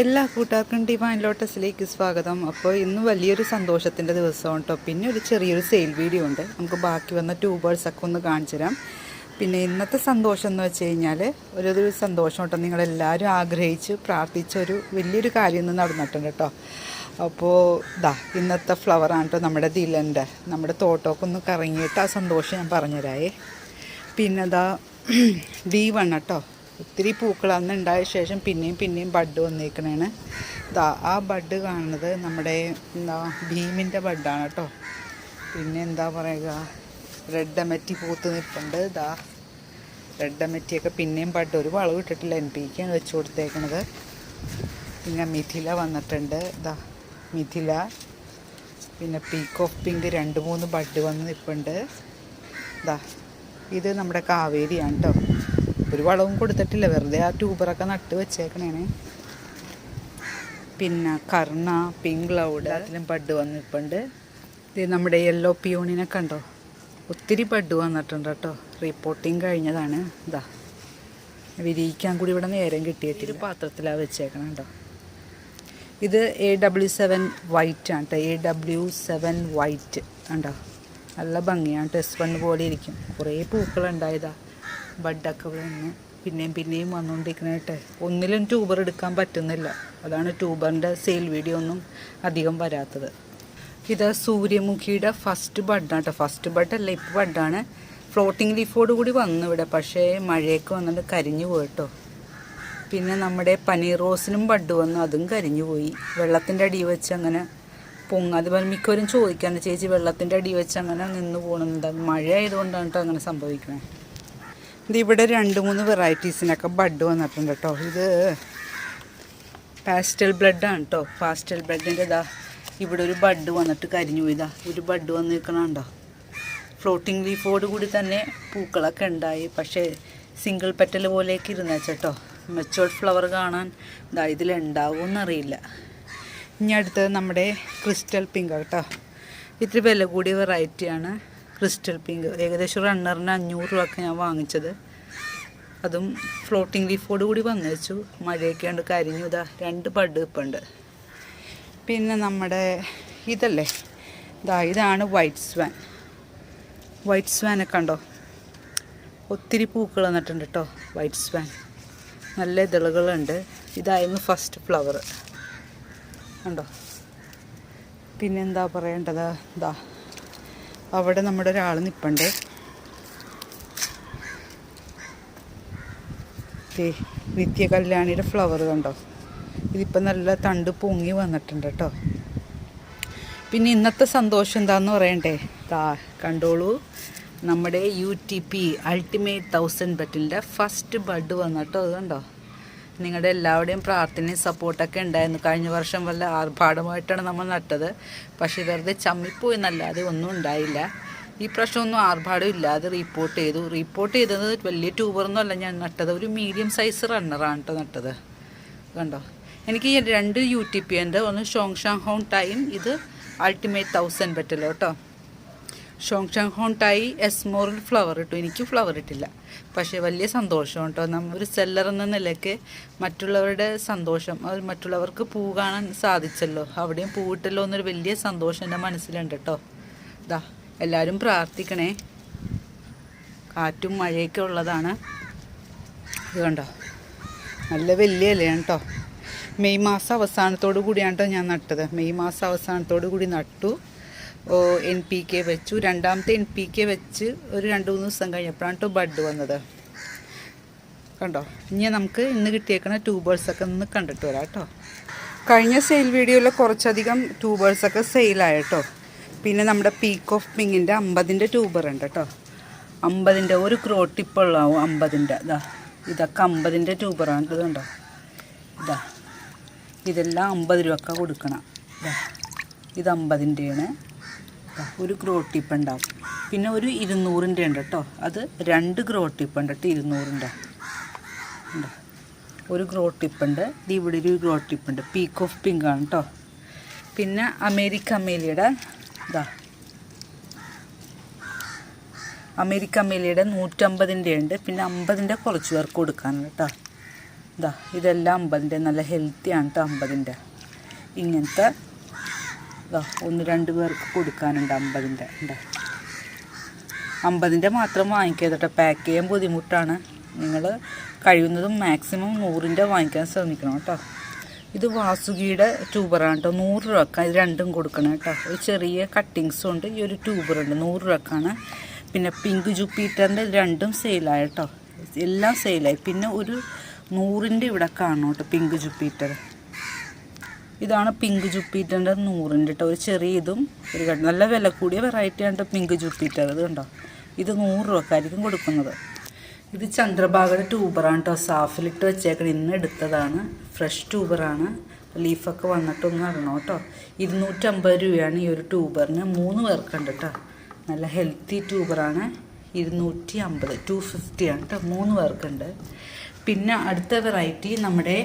എല്ലാ കൂട്ടുകാർക്കും ഡിവൈൻ ലോട്ടസിലേക്ക് സ്വാഗതം. അപ്പോൾ ഇന്ന് വലിയൊരു സന്തോഷത്തിന്റെ ദിവസമാണ് കേട്ടോ പിന്നെ ഒരു ചെറിയൊരു സെയിൽ വീഡിയോ ഉണ്ട്. നമുക്ക് ബാക്കി വന്ന ട്യൂബേഴ്സ് ഒക്കെ ഒന്ന് കാണിച്ചു തരാം. പിന്നെ ഇന്നത്തെ സന്തോഷം എന്ന് വെച്ച് കഴിഞ്ഞാൽ ഒരു സന്തോഷം കേട്ടോ നിങ്ങളെല്ലാവരും ആഗ്രഹിച്ച് പ്രാർത്ഥിച്ച ഒരു വലിയൊരു കാര്യം ഇന്ന് നടന്നിട്ടുണ്ട് കേട്ടോ അപ്പോൾ ദാ ഇന്നത്തെ ഫ്ലവറാണ് കേട്ടോ നമ്മുടെ ദിലന്റെ നമ്മുടെ തോട്ടമൊക്കെ ഒന്ന് കറങ്ങിയിട്ട് ആ സന്തോഷം ഞാൻ പറഞ്ഞുതരായേ പിന്നെ ദാ ഡി വൺ കേട്ടോ ഒത്തിരി പൂക്കൾ അന്ന് ഉണ്ടായ ശേഷം പിന്നെയും പിന്നെയും ബഡ് വന്നേക്കണേണ്. ഇതാ ആ ബഡ് കാണുന്നത് നമ്മുടെ എന്താ ഭീമിന്റെ ബഡാണ് കേട്ടോ പിന്നെ എന്താ പറയുക റെഡ് അമറ്റി പൂത്ത് നിൽപ്പുണ്ട്. ഇതാ റെഡ് അമറ്റിയൊക്കെ പിന്നെയും ബഡ്. ഒരു വളവ് ഇട്ടിട്ടില്ല. എൻ പിക്കാണ് വെച്ച് കൊടുത്തേക്കണത്. പിന്നെ മിഥില വന്നിട്ടുണ്ട്. ഇതാ മിഥില. പിന്നെ പീക്ക് ഓഫ് പിങ്ക് രണ്ട് മൂന്ന് ബഡ് വന്ന് നിൽപ്പുണ്ട്. ഇതാ ഇത് നമ്മുടെ കാവേരിയാണ് കേട്ടോ ഒരു വളവും കൊടുത്തിട്ടില്ല. വെറുതെ ആ ട്യൂബറൊക്കെ നട്ട് വെച്ചേക്കണേണ്. പിന്നെ കർണ പിങ്ക് ക്ലൗഡ് അതിലും ബഡ് വന്നിട്ടുണ്ട്. ഇത് നമ്മുടെ യെല്ലോ പിയോണിനെ കണ്ടോ? ഒത്തിരി ബഡ് വന്നിട്ടുണ്ട് കേട്ടോ. റിപ്പോർട്ടിങ് കഴിഞ്ഞതാണ്. ഇതാ വിരിയിക്കാൻ കൂടി ഇവിടെ നേരം കിട്ടിയിട്ട് ഒരു പാത്രത്തിലാണ് വെച്ചേക്കണം കേട്ടോ. ഇത് എ ഡബ്ല്യു സെവൻ വൈറ്റ് ആണ് കേട്ടോ. എ ഡബ്ല്യു സെവൻ വൈറ്റ് ഉണ്ടോ നല്ല ഭംഗിയാണ്. ടെസ്റ്റ് വണ് പോലെ ഇരിക്കും. കുറേ പൂക്കളുണ്ടായതാ. ബഡൊക്കെ വന്ന് പിന്നെയും പിന്നെയും വന്നുകൊണ്ടിരിക്കണേട്ടെ ഒന്നിലും ട്യൂബർ എടുക്കാൻ പറ്റുന്നില്ല. അതാണ് ട്യൂബറിന്റെ സെയിൽ വീഡിയോ ഒന്നും അധികം വരാത്തത്. ഇത് സൂര്യമുഖിയുടെ ഫസ്റ്റ് ബഡാണ് കേട്ടോ ഫസ്റ്റ് ബഡല്ല ഇപ്പോൾ ബഡാണ് ഫ്ലോട്ടിംഗ് ലീഫോട് കൂടി വന്നു ഇവിടെ. പക്ഷേ മഴയൊക്കെ വന്നിട്ട് കരിഞ്ഞു പോയിട്ടോ പിന്നെ നമ്മുടെ പനീർ റോസിനും ബഡ് വന്നു. അതും കരിഞ്ഞു പോയി. വെള്ളത്തിന്റെ അടി വെച്ച് അങ്ങനെ പൊങ്ങ. അതുപോലെ മിക്കവരും ചോദിക്കാണ് ചേച്ചി വെള്ളത്തിന്റെ അടി വെച്ച് അങ്ങനെ നിന്ന് പോകണമെന്നുണ്ട് മഴ ആയതുകൊണ്ടാണ് കേട്ടോ അങ്ങനെ സംഭവിക്കുന്നത് ഇത് ഇവിടെ രണ്ട് മൂന്ന് വെറൈറ്റീസിനൊക്കെ ബഡ് വന്നിട്ടുണ്ട് കേട്ടോ. ഇത് പാസ്റ്റൽ ബ്ലഡാണ് കേട്ടോ. പാസ്റ്റൽ ബ്ലഡിന്റെ ഇതാ ഇവിടെ ഒരു ബഡ് വന്നിട്ട് കരിഞ്ഞു പോയതാ ഒരു ബഡ് വന്ന് നിൽക്കണുണ്ടോ ഫ്ലോട്ടിംഗ് ലീഫോട് കൂടി തന്നെ പൂക്കളൊക്കെ ഉണ്ടായി. പക്ഷേ സിംഗിൾ പെറ്റൽ പോലെയൊക്കെ ഇരുന്നേച്ചട്ടോ മെച്ചോർഡ് ഫ്ലവർ കാണാൻ ഇതാ ഇതിലുണ്ടാവുമെന്നറിയില്ല. ഇനി അടുത്തത് നമ്മുടെ ക്രിസ്റ്റൽ പിങ്ക് കേട്ടോ. ഇത്തിരി വില കൂടിയ വെറൈറ്റിയാണ് ക്രിസ്റ്റൽ പിങ്ക്. ഏകദേശം റണ്ണറിന് അഞ്ഞൂറ് രൂപയൊക്കെ ഞാൻ വാങ്ങിച്ചത്. അതും ഫ്ലോട്ടിംഗ് ലീഫോട് കൂടി വന്നു വെച്ചു മഴയൊക്കെ ഉണ്ട് കരിഞ്ഞു. ഇതാ രണ്ട് ബഡ് ഇപ്പുണ്ട്. പിന്നെ നമ്മുടെ ഇതല്ലേ? ഇതാ ഇതാണ് വൈറ്റ് സ്വാൻ വൈറ്റ് സ്വാനൊക്കെ ഉണ്ടോ ഒത്തിരി പൂക്കൾ വന്നിട്ടുണ്ട് കേട്ടോ വൈറ്റ് സ്വാൻ നല്ല ഇതളുകളുണ്ട്. ഇതായിരുന്നു ഫസ്റ്റ് ഫ്ലവർ ഉണ്ടോ പിന്നെന്താ പറയേണ്ടത്? ഇതാ അവിടെ നമ്മുടെ ഒരാൾ നിൽപ്പുണ്ട് നിത്യ കല്യാണിയുടെ ഫ്ലവർ കണ്ടോ? ഇതിപ്പോൾ നല്ല തണ്ട് പൊങ്ങി വന്നിട്ടുണ്ട് കേട്ടോ. പിന്നെ ഇന്നത്തെ സന്തോഷം എന്താന്ന് പറയണ്ടേ? താ കണ്ടോളൂ. നമ്മുടെ U T P ultimate thousand ബെറ്റിന്റെ first bud വന്നിട്ടോ അത് കണ്ടോ? നിങ്ങളുടെ എല്ലാവരുടെയും പ്രാർത്ഥനയും സപ്പോർട്ടൊക്കെ ഉണ്ടായിരുന്നു. കഴിഞ്ഞ വർഷം വല്ല ആർഭാടമായിട്ടാണ് നമ്മൾ നട്ടത്. പക്ഷെ വെറുതെ ചമ്മിപ്പോയി എന്നല്ലാതെ ഒന്നും ഉണ്ടായില്ല. ഈ പ്രശ്നമൊന്നും ആർഭാടം ഇല്ലാതെ റിപ്പോർട്ട് ചെയ്തു. റിപ്പോർട്ട് ചെയ്തത് വലിയ ട്യൂബറൊന്നും അല്ല. ഞാൻ നട്ടത് ഒരു മീഡിയം സൈസ് റണ്ണറാണ് കേട്ടോ നട്ടത്. കണ്ടോ? എനിക്ക് രണ്ട് യു ടി പി ഉണ്ട് ഒന്ന് ഷോങ് ഷാങ് ഹോൺ ടൈം ഇത് അൾട്ടിമേറ്റ് തൗസൻഡ് പറ്റല്ലോ കേട്ടോ ഷോങ് ഷാങ് ഹോൺ ടൈ എസ്മോറിൽ ഫ്ലവർ ഇട്ടു. എനിക്ക് ഫ്ലവർ ഇട്ടില്ല. പക്ഷേ വലിയ സന്തോഷം കേട്ടോ. നമ്മൾ ഒരു സെല്ലർ എന്ന നിലയ്ക്ക് മറ്റുള്ളവരുടെ സന്തോഷം അത് മറ്റുള്ളവർക്ക് പൂ കാണാൻ സാധിച്ചല്ലോ. അവിടെയും പൂ പൂവിട്ടല്ലോ എന്നൊരു വലിയ സന്തോഷം എന്റെ മനസ്സിലുണ്ട് കേട്ടോ. ഇതാ എല്ലാവരും പ്രാർത്ഥിക്കണേ. കാറ്റും മഴയൊക്കെ ഉള്ളതാണ്. ഇത് കണ്ടോ? നല്ല വലിയ ഇലയാണ് കേട്ടോ. മെയ് മാസം അവസാനത്തോടു കൂടിയാണ് കേട്ടോ ഞാൻ നട്ടത്. മെയ് മാസം അവസാനത്തോടു കൂടി നട്ടു. എൻ പി കെ വെച്ചു. രണ്ടാമത്തെ എൻ പി കെ വെച്ച് ഒരു രണ്ട് മൂന്ന് ദിവസം കഴിഞ്ഞപ്പോഴാണ് കേട്ടോ ബഡ് വന്നത്. കണ്ടോ? ഇനി നമുക്ക് ഇന്ന് കിട്ടിയേക്കണ ട്യൂബേഴ്സൊക്കെ ഒന്ന് കണ്ടിട്ട് വരാം കേട്ടോ കഴിഞ്ഞ സെയിൽ വീഡിയോയിൽ കുറച്ചധികം ട്യൂബേഴ്സൊക്കെ സെയിലായ കേട്ടോ പിന്നെ നമ്മുടെ പീക്ക് ഓഫ് പിങ്ങിന്റെ അമ്പതിന്റെ ട്യൂബർ ഉണ്ട് കേട്ടോ അമ്പതിന്റെ ഒരു ക്രോട്ടിപ്പുള്ളാവും അമ്പതിന്റെ ഇതാ ഇതൊക്കെ അമ്പതിന്റെ ട്യൂബറാണ് ഇതുണ്ടോ ഇതാ ഇതെല്ലാം അമ്പത് രൂപക്ക കൊടുക്കണം. ഇതാ ഇത് അമ്പതിന്റെയാണ് ഒരു ഗ്രോട്ടിപ്പ് ഉണ്ടാവും. പിന്നെ ഒരു ഇരുന്നൂറിന്റെ ഉണ്ട് കേട്ടോ. അത് രണ്ട് ഗ്രോട്ടിപ്പ് ഉണ്ട് കേട്ടോ ഇരുന്നൂറിന്റെ. ഒരു ഗ്രോട്ടിപ്പ് ഉണ്ട്. ഇത് ഇവിടെ ഒരു ഉണ്ട്. പീക്ക് ഓഫ് പിങ്ക് ആണ് കേട്ടോ. പിന്നെ അമേരിക്ക അമേലിയുടെ ഇതാ. അമേരിക്ക അമേലിയുടെ നൂറ്റമ്പതിന്റെ ഉണ്ട്. പിന്നെ അമ്പതിന്റെ കുറച്ച് പേർക്ക് കൊടുക്കാനാണ് കേട്ടോ. ഇതാ ഇതെല്ലാം അമ്പതിന്റെ. നല്ല ഹെൽത്തിയാണ് കേട്ടോ അമ്പതിന്റെ. ഇങ്ങനത്തെ ഒന്ന് രണ്ട് പേർക്ക് കൊടുക്കാനുണ്ട് അമ്പതിന്റെ. ഉണ്ട് അമ്പതിന്റെ മാത്രം വാങ്ങിക്കരുത് കേട്ടോ. പാക്ക് ചെയ്യാൻ ബുദ്ധിമുട്ടാണ്. നിങ്ങൾ കഴിയുന്നതും മാക്സിമം നൂറിന്റെ വാങ്ങിക്കാൻ ശ്രമിക്കണം കേട്ടോ. ഇത് വാസുകിയുടെ ട്യൂബറാണ് കേട്ടോ. നൂറ് രൂപക്ക് ഇത് രണ്ടും കൊടുക്കണം കേട്ടോ. ഒരു ചെറിയ കട്ടിങ്സും ഉണ്ട്. ഈ ഒരു ട്യൂബറുണ്ട് നൂറ് രൂപക്കാണ്. പിന്നെ പിങ്ക് ജുപ്പീറ്ററിന്റെ രണ്ടും സെയിലായി കേട്ടോ. എല്ലാം സെയിലായി പിന്നെ ഒരു നൂറിന്റെ ഇവിടെ കാണും കേട്ടോ പിങ്ക് ജുപ്പീറ്റർ ഇതാണ് പിങ്ക് ജുപ്പീറ്ററിന്റെ നൂറിന്റെ കേട്ടോ ഒരു ചെറിയ ഇതും ഒരു നല്ല വില കൂടിയ വെറൈറ്റിയാണ് ആണ് പിങ്ക് ജുപ്പീറ്റർ. ഇത് കണ്ടോ? ഇത് നൂറ് രൂപക്കായിരിക്കും കൊടുക്കുന്നത്. ഇത് ചന്ദ്രഭാഗയുടെ ട്യൂബറാണ് കേട്ടോ സാഫിലിട്ട് വെച്ചേക്കണം. ഇന്ന് എടുത്തതാണ്. ഫ്രഷ് ട്യൂബറാണ് ലീഫൊക്കെ വന്നിട്ടൊന്ന് ഇടണം കേട്ടോ ഇരുന്നൂറ്റമ്പത് രൂപയാണ് ഈ ഒരു ട്യൂബറിന് മൂന്ന് പേർക്കുണ്ട് കേട്ടോ നല്ല ഹെൽത്തി ട്യൂബറാണ് ഇരുന്നൂറ്റി അമ്പത് ടു ഫിഫ്റ്റിയാണ് കേട്ടോ മൂന്ന് പേർക്കുണ്ട്. പിന്നെ അടുത്ത വെറൈറ്റി നമ്മുടെ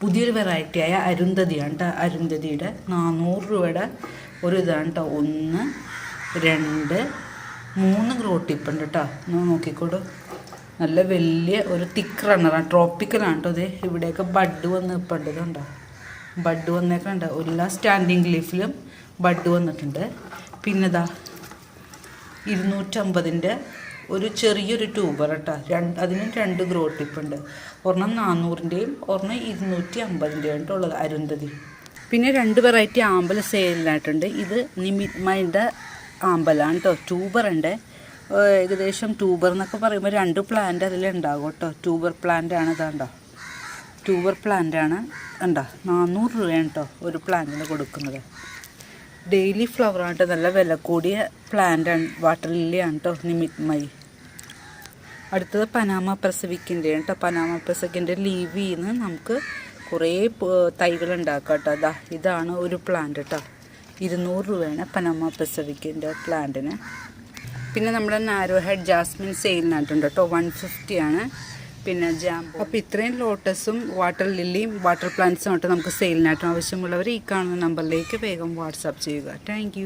പുതിയൊരു വെറൈറ്റിയായ അരുന്ധതിയാണ് കേട്ടോ അരുന്ധതിയുടെ നാനൂറ് രൂപയുടെ ഒരു ഇതാണ് കേട്ടോ ഒന്ന് രണ്ട് മൂന്ന് ഗ്രോ ടിപ്പുണ്ട് കേട്ടോ ഒന്ന് നോക്കിക്കോളൂ നല്ല വലിയ ഒരു തിക്ക് റണ്ണറാണ് ട്രോപ്പിക്കലാണ് കേട്ടോ ഇത്. ഇവിടെയൊക്കെ ബഡ് വന്ന് നിൽപ്പുണ്ട് ഇതുണ്ടോ ബഡ് വന്നേക്കുണ്ട് എല്ലാ സ്റ്റാൻഡിങ് ലീഫിലും ബഡ് വന്നിട്ടുണ്ട്. പിന്നെ ഇതാ ഇരുന്നൂറ്റമ്പതിന്റെ ഒരു ചെറിയൊരു ട്യൂബർ കേട്ടോ. രണ്ട് അതിന് രണ്ട് ഗ്രോ ടിപ്പുണ്ട് ഒരെണ്ണം നാനൂറിന്റെയും ഒരെണ്ണം ഇരുന്നൂറ്റി അമ്പതിന്റെയും ഉള്ളത് അരുന്ധതി. പിന്നെ രണ്ട് വെറൈറ്റി ആമ്പൽ സെയിലിനായിട്ടുണ്ട് ഇത് നിമിത്മയുടെ ആമ്പലാണ് കേട്ടോ. ട്യൂബറുണ്ട് ഏകദേശം ട്യൂബർ എന്നൊക്കെ പറയുമ്പോൾ രണ്ട് പ്ലാന്റ് അതിലുണ്ടാകും കേട്ടോ. ട്യൂബർ പ്ലാന്റ് ആണ് ഇതാണ്ടോ ട്യൂബർ പ്ലാന്റ് ആണ് ഉണ്ടോ നാനൂറ് രൂപയാണ് കേട്ടോ ഒരു പ്ലാന്റിന് കൊടുക്കുന്നത്. ഡെയിലി ഫ്ലവർ ആണ് കേട്ടോ. നല്ല വില കൂടിയ പ്ലാന്റ് വാട്ടർ ലില്ലിയാണ് കേട്ടോ. നിമിത്മയി. അടുത്തത് പനാമ പ്രസവിക്കിന്റെ കേട്ടോ പനാമ പ്രസവിക്കിന്റെ ലീവിൽ നിന്ന് നമുക്ക് കുറേ തൈകൾ ഉണ്ടാക്കാം കേട്ടോ അതാ ഇതാണ് ഒരു പ്ലാന്റ് കേട്ടോ ഇരുന്നൂറ് രൂപയാണ് പനാമ പ്രസവിക്കിന്റെ പ്ലാന്റിന് പിന്നെ നമ്മുടെ നാരോ ഹെഡ് ജാസ്മിൻ സെയിലിനായിട്ടുണ്ട് കേട്ടോ വൺ ഫിഫ്റ്റിയാണ് പിന്നെ ജാമ്പോ. അപ്പോൾ ഇത്രയും ലോട്ടസും വാട്ടർ ലില്ലിയും വാട്ടർ പ്ലാന്റ്സും ആയിട്ട് നമുക്ക് സെയിലിനായിട്ടും ആവശ്യമുള്ളവർ ഈ കാണുന്ന നമ്പറിലേക്ക് വേഗം വാട്സാപ്പ് ചെയ്യുക. താങ്ക്